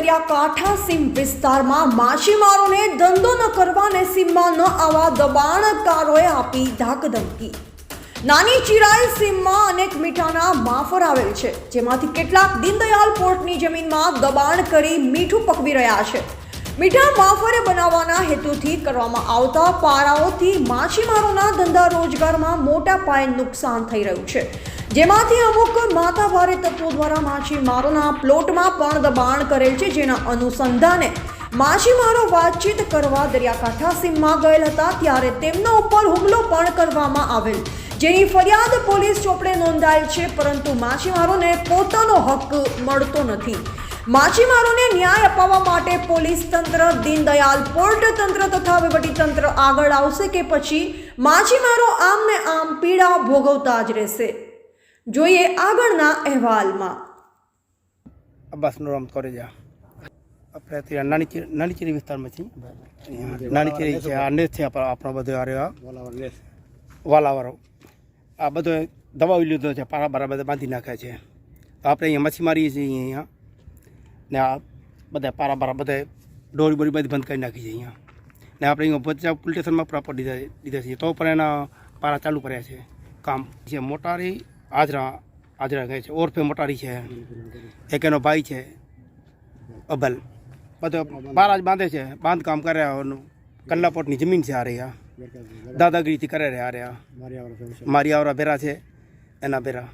દરિયાકાંઠા સીમ વિસ્તારમાં માછીમારોને ધંધો ન કરવાને સીમમાં ન આવા દબાણકારોએ આપી ધાકધમકી. નાની ચિરાઈ સીમમાં અનેક મીઠાના માફર આવેલ છે, જેમાંથી કેટલાક દીનદયાલ પોર્ટની જમીનમાં દબાણ કરી મીઠું પકવી રહ્યા છે. મીઠા માફરે બનાવવાના હેતુથી કરવામાં આવતા પારાઓથી માછીમારોના ધંધા રોજગારમાં મોટા પાયે નુકસાન થઈ રહ્યું છે. જેમાંથી અમુક માથાભારે તત્વો દ્વારા માછીમારોના પ્લોટમાં પણ દબાણ કરેલ છે, જેના અનુસંધાને માછીમારો વાતચીત કરવા દરિયાકાંઠા સીમમાં ગયેલ હતા, ત્યારે તેમના ઉપર હુમલો પણ કરવામાં આવેલ. જેની ફરિયાદ પોલીસ ચોપડે નોંધાયેલ છે, પરંતુ માછીમારોને પોતાનો હક મળતો નથી. માછીમારોને ન્યાય અપાવવા માટે પોલીસ તંત્ર દીનદયાલ પોર્ટ તંત્ર તથા તંત્ર આગળ આવશે કે પછી માછીમારો આમ ને આમ પીડા ભોગવતા જ રહેશે. જોઈએ આગળના અહેવાલમાં. અબ્બાસનું રામ કોરેજા આપણે અત્યારે નાની ચીરી નાની ચીરી વિસ્તારમાં છીએ. નાની ચીરી છે આ નેસ છે આપણો આપણો બધો આ રહ્યો. વાલાવાળો આ બધો દબાવી લીધો છે પારા બારા બધા બાંધી નાખ્યા છે. આપણે અહીંયા માછીમારી છીએ અહીંયા. ને આ બધા પારા બારા બધા દોરી બોરી બધી બંધ કરી નાખી છે અહીંયા. ને આપણે અહીંયા ભચાઉ પોલીસ સ્ટેશનમાં પ્રોપર દીધા દીધા છીએ. તો પણ એના પારા ચાલુ કર્યા છે. કામ જે મોટારી હાજરા હાજરા કહે છે. ઓરફે મોટારી છે. એક એનો ભાઈ છે અભલ. બધો પારા જ બાંધે છે. બાંધકામ કર્યા કલ્લાપોટની જમીન છે આ રહ્યા દાદાગીરીથી કરે રહ્યા આ રહ્યા. મારી આવરા ભેરા છે. એના ભેરા.